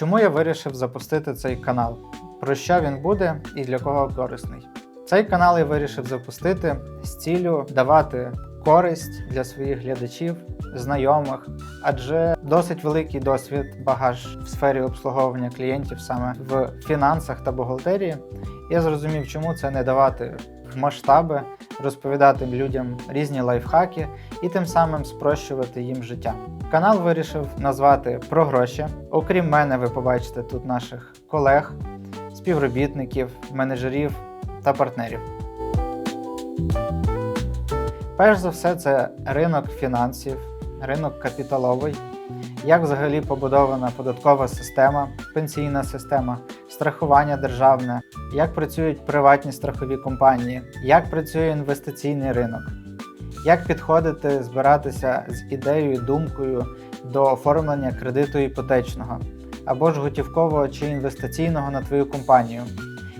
Чому я вирішив запустити цей канал? Про що він буде і для кого корисний? Цей канал я вирішив запустити з ціллю давати користь для своїх глядачів, знайомих, адже досить великий досвід, багаж в сфері обслуговування клієнтів саме в фінансах та бухгалтерії. Я зрозумів, чому це не давати в масштаби, розповідати людям різні лайфхаки і тим самим спрощувати їм життя. Канал вирішив назвати про гроші. Окрім мене, ви побачите тут наших колег, співробітників, менеджерів та партнерів. Перш за все, це ринок фінансів, ринок капіталовий, як взагалі побудована податкова система, пенсійна система, страхування державне, як працюють приватні страхові компанії, як працює інвестиційний ринок, як підходити, збиратися з ідеєю, думкою до оформлення кредиту іпотечного? Або ж готівкового чи інвестиційного на твою компанію,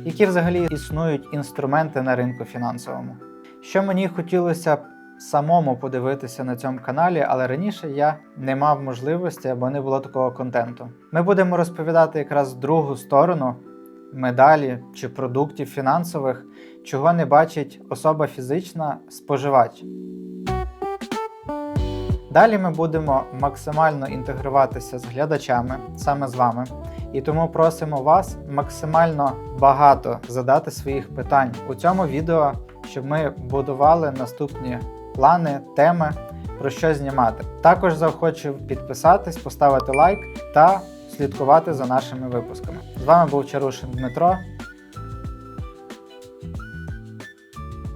які взагалі існують інструменти на ринку фінансовому. Що мені хотілося б самому подивитися на цьому каналі, але раніше я не мав можливості або не було такого контенту. Ми будемо розповідати якраз другу сторону медалі чи продуктів фінансових, чого не бачить особа фізична споживач. Далі ми будемо максимально інтегруватися з глядачами, саме з вами, і тому просимо вас максимально багато задати своїх питань у цьому відео, щоб ми будували наступні плани, теми, про що знімати. Також заохочу підписатись, поставити лайк та слідкувати за нашими випусками. З вами був Чарушин Дмитро.